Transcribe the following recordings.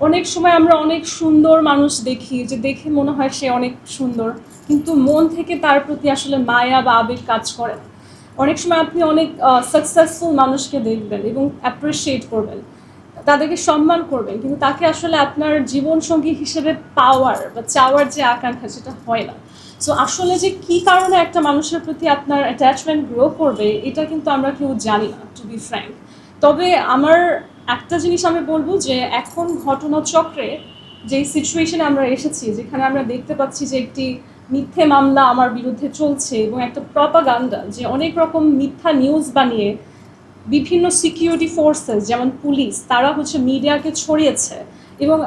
অনেক সময় আমরা অনেক সুন্দর মানুষ দেখি, যে দেখে মনে হয় সে অনেক সুন্দর, কিন্তু মন থেকে তার প্রতি আসলে মায়া বা আবেগ কাজ করে অনেক সময় আপনি অনেক সাকসেসফুল মানুষকে দেখবেন এবং অ্যাপ্রিসিয়েট করবেন, তাদেরকে সম্মান করবেন, কিন্তু তাকে আসলে আপনার জীবনসঙ্গী হিসেবে পাওয়ার বা চাওয়ার যে আকাঙ্ক্ষা সেটা হয় না। সো আসলে যে কি কারণে একটা মানুষের প্রতি আপনার অ্যাটাচমেন্ট গ্রো করবে, এটা কিন্তু আমরা কেউ জানি না টু বি ফ্র্যাঙ্ক তবে আমার একটা জিনিস আমি বলব যে এখন ঘটনাচক্রে যে সিচুয়েশনে আমরা এসেছি, যেখানে আমরা দেখতে পাচ্ছি যে একটি মিথ্যে মামলা আমার বিরুদ্ধে চলছে এবং একটা প্রপাগান্ডা যে অনেক রকম মিথ্যা নিউজ বানিয়ে বিভিন্ন সিকিউরিটি ফোর্সেস যেমন পুলিশ তারা হচ্ছে মিডিয়াকে ছড়িয়েছে। এবং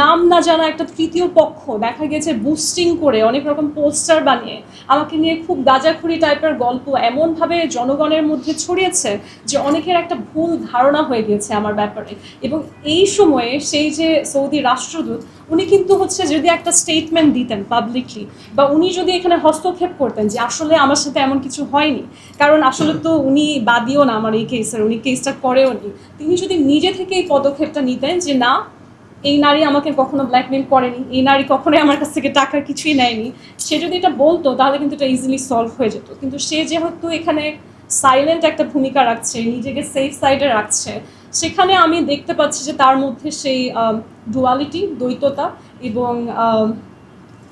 নাম না জানা একটা তৃতীয় পক্ষ, দেখা গেছে বুস্টিং করে অনেক রকম পোস্টার বানিয়ে, আমাকে নিয়ে খুব গাজাখুরি টাইপের গল্প এমনভাবে জনগণের মধ্যে ছড়িয়েছে যে অনেকের একটা ভুল ধারণা হয়ে গিয়েছে আমার ব্যাপারে। এবং এই সময়ে সেই যে সৌদি রাষ্ট্রদূত, উনি কিন্তু হচ্ছে যদি একটা স্টেটমেন্ট দিতেন পাবলিকলি বা উনি যদি এখানে হস্তক্ষেপ করতেন যে আসলে আমার সাথে এমন কিছু হয়নি, কারণ আসলে তো উনি বাদিও না আমার এই কেসের উনি কেসটা করেও নি তিনি যদি নিজে থেকে এই পদক্ষেপটা নিতেন যে না এই নারী আমাকে কখনো ব্ল্যাকমেল করেনি, এই নারী কখনোই আমার কাছ থেকে টাকার কিছুই নেয়নি। সে যদি এটা বলতো, তাহলে কিন্তু এটা ইজিলি সলভ হয়ে যেত। কিন্তু সে যেহেতু এখানে সাইলেন্ট একটা ভূমিকা রাখছে, নিজেকে সেফ সাইডে রাখছে, সেখানে আমি দেখতে পাচ্ছি যে তার মধ্যে সেই ডুয়ালিটি দ্বৈততা এবং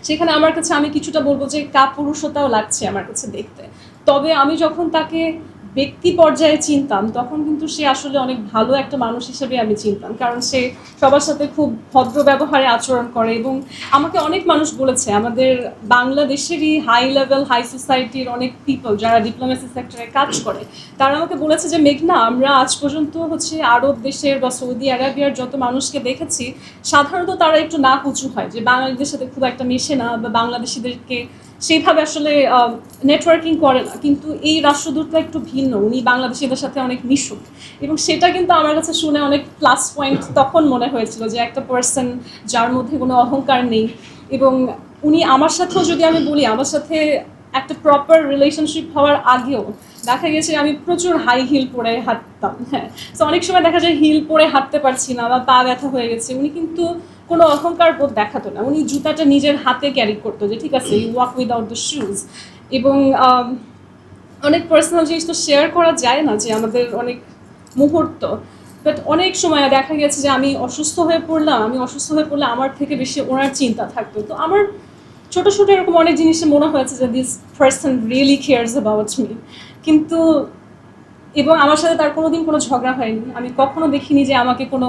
সেখানে আমার কাছে আমি কিছুটা বলব যে কাপুরুষতাও লাগছে আমার কাছে দেখতে। তবে আমি যখন তাকে ব্যক্তি পর্যায়ে চিনতাম, তখন কিন্তু সে আসলে অনেক ভালো একটা মানুষ হিসেবে আমি চিনতাম। কারণ সে সবার সাথে খুব ভদ্র ব্যবহারে আচরণ করে এবং আমাকে অনেক মানুষ বলেছে, আমাদের বাংলাদেশেরই হাই লেভেল হাই সোসাইটির অনেক পিপল যারা ডিপ্লোমেসি সেক্টরে কাজ করে, তারা আমাকে বলেছে যে, মেঘনা, আমরা আজ পর্যন্ত হচ্ছে আরব দেশের বা সৌদি আরাবিয়ার যত মানুষকে দেখেছি, সাধারণত তারা একটু না উঁচু হয়, যে বাঙালিদের সাথে খুব একটা মেশে না বা বাংলাদেশিদেরকে সেইভাবে আসলে নেটওয়ার্কিং করে না। কিন্তু এই রাষ্ট্রদূতটা একটু ভিন্ন। উনি বাংলাদেশিদের সাথে অনেক মিশুক। এবং সেটা কিন্তু আমার কাছে শুনে অনেক প্লাস পয়েন্ট তখন মনে হয়েছিল যে একটা পার্সন যার মধ্যে কোনো অহংকার নেই। এবং উনি আমার সাথেও যদি আমি বলি, আমার সাথে একটা প্রপার রিলেশনশিপ হওয়ার আগেও দেখা গেছে আমি প্রচুর হাই হিল পরে হাঁটতাম। হ্যাঁ তো অনেক সময় দেখা যায় হিল পরে হাঁটতে পারছি না বা পা ব্যথা হয়ে গেছে। উনি কিন্তু কোনো অহংকার বোধ দেখাতো না। উনি জুতাটা নিজের হাতে ক্যারি করতো যে, ঠিক আছে you walk without the shoes এবং অনেক পার্সোনাল জিনিস তো শেয়ার করা যায় না যে আমাদের অনেক মুহূর্ত। বাট অনেক সময় দেখা গেছে যে আমি অসুস্থ হয়ে পড়লাম, আমি অসুস্থ হয়ে পড়লে আমার থেকে বেশি ওনার চিন্তা থাকতো। তো আমার ছোট ছোট এরকম অনেক জিনিসে মনে হয়েছে যে this person really cares about me কিন্তু এবং আমার সাথে তার কোনোদিন কোনো ঝগড়া হয়নি। আমি কখনো দেখিনি যে আমাকে কোনো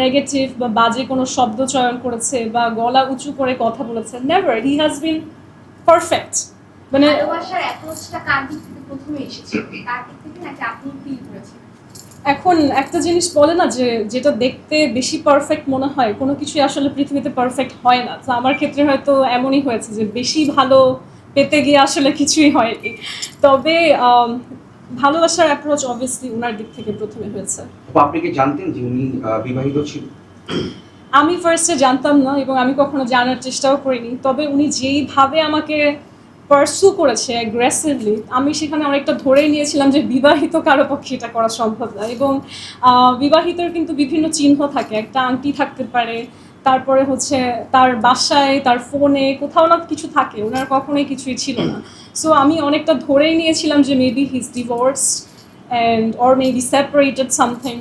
নেগেটিভ বা বাজে কোনো শব্দ চয়ন করেছে বা গলা উঁচু করে কথা বলেছে। Never he has been perfect মানে এখন একটা জিনিস বলে না যে যেটা দেখতে বেশি পারফেক্ট মনে হয় কোনো কিছুই আসলে পৃথিবীতে পারফেক্ট হয় না। তো আমার ক্ষেত্রে হয়তো এমনই হয়েছে যে বেশি ভালো পেতে গিয়ে আসলে কিছুই হয়নি। তবে ভালোবাসার অ্যাপ্রোচ অবভিয়াসলি ওনার দিক থেকে প্রথমে হয়েছে। আপু, আপনি কি জানতেন যে উনি বিবাহিত ছিল আমি ফার্স্টে জানতাম না এবং আমি কখনো জানার চেষ্টাও করিনি। তবে উনি যেইভাবে আমাকে পার্সু করেছে অ্যাগ্রেসিভলি আমি সেখানে অনেকটা ধরেই নিয়েছিলাম যে বিবাহিত কারও পক্ষে এটা করা সম্ভব না। এবং বিবাহিতর কিন্তু বিভিন্ন চিহ্ন থাকে। একটা আংটি থাকতে পারে তারপরে হচ্ছে তার বাসায়, তার ফোনে কোথাও না কিছু থাকে, ওনার কখনোই কিছুই ছিল না। সো আমি অনেকটা ধরেই নিয়েছিলাম যে maybe his divorce and or maybe separated something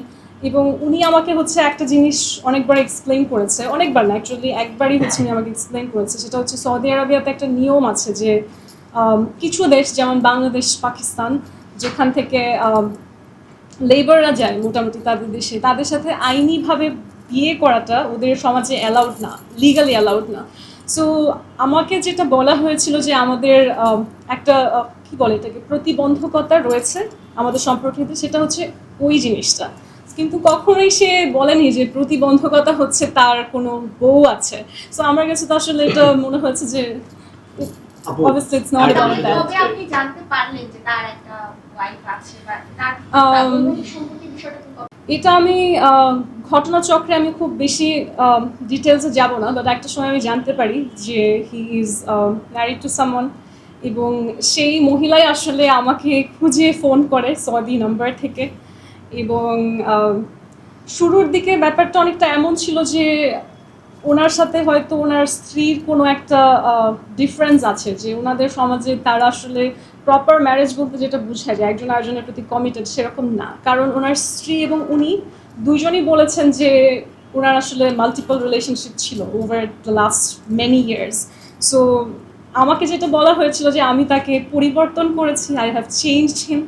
এবং উনি আমাকে হচ্ছে একটা জিনিস অনেকবার এক্সপ্লেন করেছে, অনেকবার না অ্যাকচুয়ালি একবারই হচ্ছে উনি আমাকে এক্সপ্লেন করেছে। সেটা হচ্ছে সৌদি আরবিয়াতে একটা নিয়ম আছে যে কিছু দেশ, যেমন বাংলাদেশ, পাকিস্তান, যেখান থেকে লেবাররা যায় মোটামুটি তাদের দেশে, তাদের সাথে আইনিভাবে বিয়ে করাটা ওদের সমাজে অ্যালাউড না লিগালি অ্যালাউড না। সো আমাকে যেটা বলা হয়েছিল যে আমাদের আম, একটা কি বলে এটাকে প্রতিবন্ধকতা রয়েছে আমাদের সম্পর্কিত সেটা হচ্ছে ওই জিনিসটা। কিন্তু কখনোই সে বলেনি যে প্রতিবন্ধকতা হচ্ছে তার কোনো বউ আছে। সো আমার কাছে তো আসলে এটা মনে হয়েছে যে আপু obviously it's not about that কবে আপনি জানতে পারলেন যে তার একটা ওয়াইফ আছে বা তার Um, বিষয়টা এটা আমি আহ, ঘটনাচক্রে আমি খুব বেশি ডিটেলসে যাব না বাট একটা সময় আমি জানতে পারি যে হি ইজ ম্যারিড টু সামন এবং সেই মহিলাই আসলে আমাকে খুঁজে ফোন করে সৌদি নাম্বার থেকে এবং শুরুর দিকে ব্যাপারটা অনেকটা এমন ছিল যে ওনার সাথে হয়তো ওনার স্ত্রীর কোনো একটা ডিফারেন্স আছে যে ওনাদের সমাজে তারা আসলে প্রপার ম্যারেজ বলতে যেটা বোঝায় যায় একজন আরেকজনের প্রতি কমিটেড সেরকম না। কারণ ওনার স্ত্রী এবং উনি দুজনই বলেছেন যে ওনার আসলে মাল্টিপল রিলেশনশিপ ছিল over the last many years so আমাকে যেটা বলা হয়েছিল যে আমি তাকে পরিবর্তন করেছি আই হ্যাভ চেঞ্জ হিম